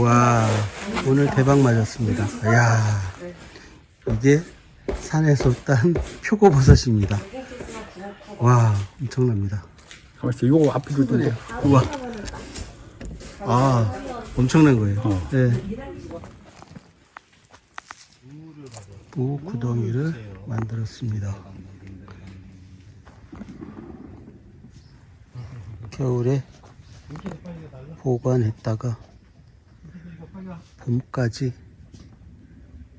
와 오늘 대박 맞았습니다. 이야 이게 산에서 딴 표고버섯입니다. 와 엄청납니다. 가만있어. 이거 앞에 있던데. 우와 아 엄청난 거예요. 어. 네. 무 구덩이를 만들었습니다. 겨울에 보관했다가 봄까지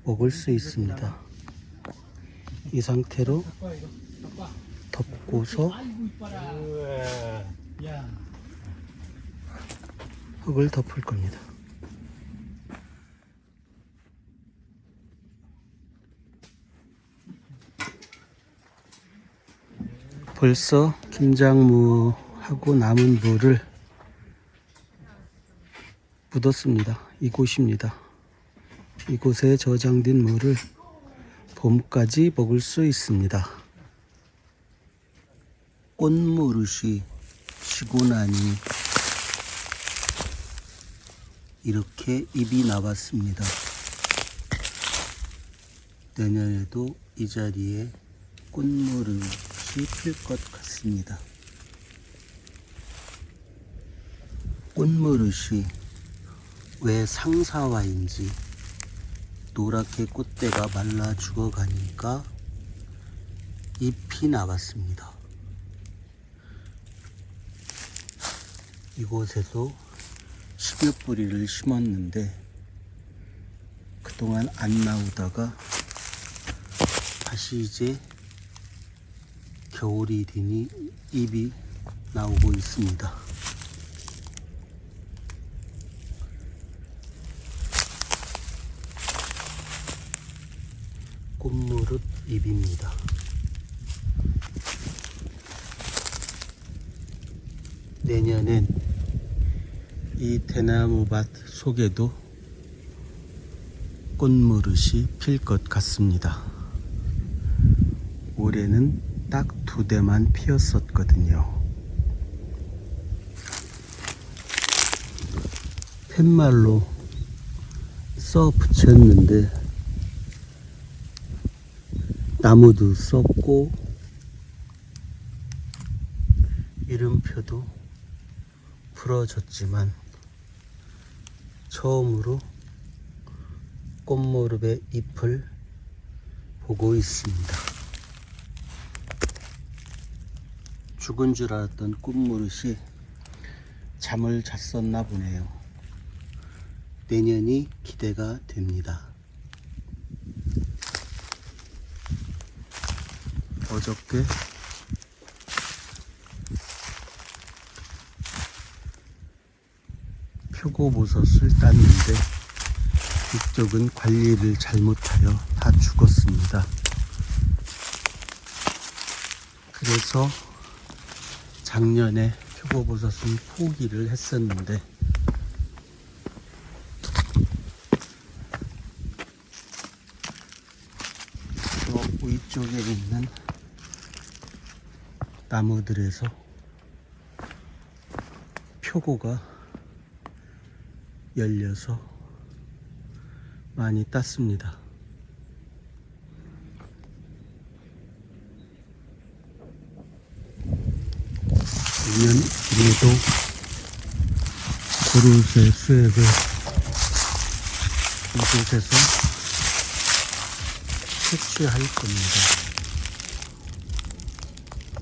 먹을 수 있습니다. 이 상태로 덮고서 흙을 덮을 겁니다. 벌써 김장무하고 남은 물을 묻었습니다. 이곳입니다. 이곳에 저장된 물을 봄까지 먹을 수 있습니다. 꽃무릇이 지고 나니 이렇게 잎이 나왔습니다. 내년에도 이 자리에 꽃무릇이 필 것 같습니다. 꽃무릇이 왜 상사화인지 노랗게 꽃대가 말라 죽어가니까 잎이 나왔습니다. 이곳에도 10여 뿌리를 심었는데 그동안 안 나오다가 다시 이제 겨울이 되니 잎이 나오고 있습니다. 꽃무릇 잎입니다. 내년엔 이 대나무밭 속에도 꽃무릇이 필 것 같습니다. 올해는 딱 두 대만 피었었거든요. 팻말로 써 붙였는데 나무도 썼고 이름표도 부러졌지만 처음으로 꽃무릎의 잎을 보고 있습니다. 죽은 줄 알았던 꽃무릇이 잠을 잤었나 보네요. 내년이 기대가 됩니다. 어저께 표고버섯을 땄는데 이쪽은 관리를 잘못하여 다 죽었습니다. 그래서 작년에 표고버섯은 포기를 했었는데 저 위쪽에 있는 나무들에서 표고가 열려서 많이 땄습니다. 내년 뒤에도 고르쇠 수액을 이곳에서 채취할 겁니다.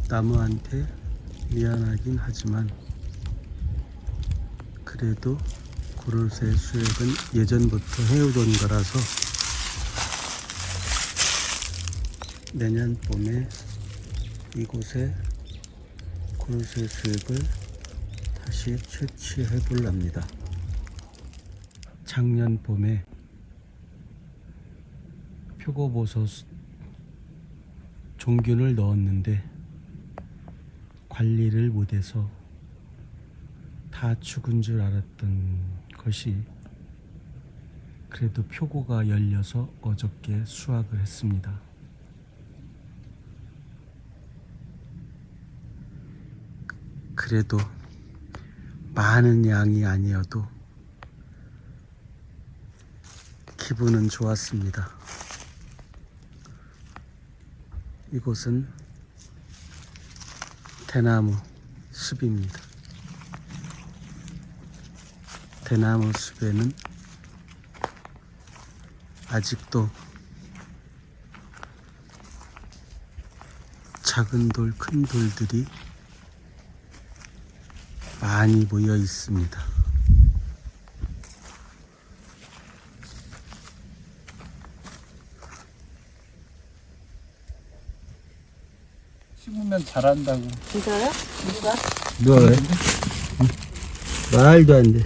나무한테 미안하긴 하지만 그래도 고르쇠 수액은 예전부터 해오던 거라서 내년 봄에 이곳에 고르쇠 수액을 다시 채취해 볼랍니다. 작년 봄에 표고버섯 종균을 넣었는데 관리를 못해서 다 죽은 줄 알았던 것이 그래도 표고가 열려서 어저께 수확을 했습니다. 그래도 많은 양이 아니어도 기분은 좋았습니다. 이곳은 대나무 숲입니다. 대나무 숲에는 아직도 작은 돌, 큰 돌들이 많이 모여 있습니다. 심으면 자란다고. 진짜요? 누가? 너 왜? 말도 안 돼.